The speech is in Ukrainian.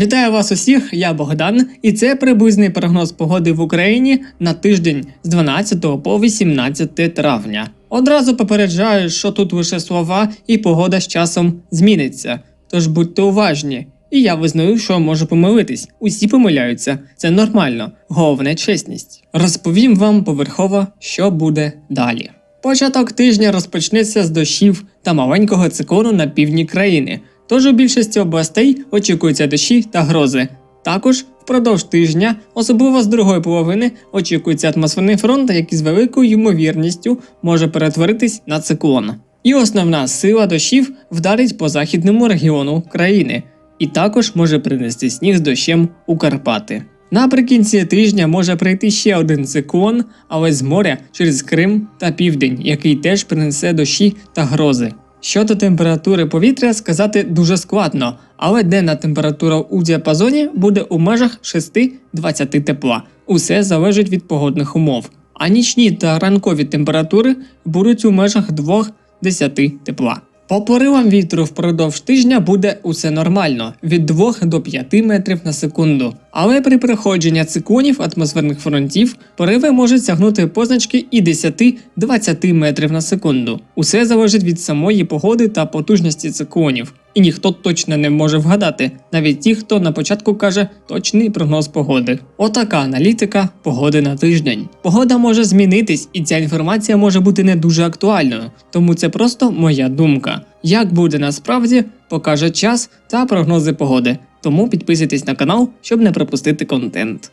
Вітаю вас усіх, я Богдан, і це приблизний прогноз погоди в Україні на тиждень з 12 по 18 травня. Одразу попереджаю, що тут лише слова і погода з часом зміниться. Тож будьте уважні. І я визнаю, що можу помилитись. Усі помиляються, це нормально, головне чесність. Розповім вам поверхово, що буде далі. Початок тижня розпочнеться з дощів та маленького циклону на півдні країни. Тож у більшості областей очікуються дощі та грози. Також впродовж тижня, особливо з другої половини, очікується атмосферний фронт, який з великою ймовірністю може перетворитись на циклон. І основна сила дощів вдарить по західному регіону країни, і також може принести сніг з дощем у Карпати. Наприкінці тижня може прийти ще один циклон, але з моря через Крим та південь, який теж принесе дощі та грози. Щодо температури повітря сказати дуже складно, але денна температура у діапазоні буде у межах 6-20 тепла. Усе залежить від погодних умов. А нічні та ранкові температури будуть у межах 2-10 тепла. По поривам вітру впродовж тижня буде усе нормально від 2 до 5 метрів на секунду. Але при проходженні циклонів атмосферних фронтів пориви можуть сягнути позначки і 10-20 метрів на секунду. Усе залежить від самої погоди та потужності циклонів. І ніхто точно не може вгадати, навіть ті, хто на початку каже точний прогноз погоди. Отака аналітика погоди на тиждень. Погода може змінитись, і ця інформація може бути не дуже актуальною, тому це просто моя думка. Як буде насправді, покаже час та прогнози погоди. Тому підписуйтесь на канал, щоб не пропустити контент.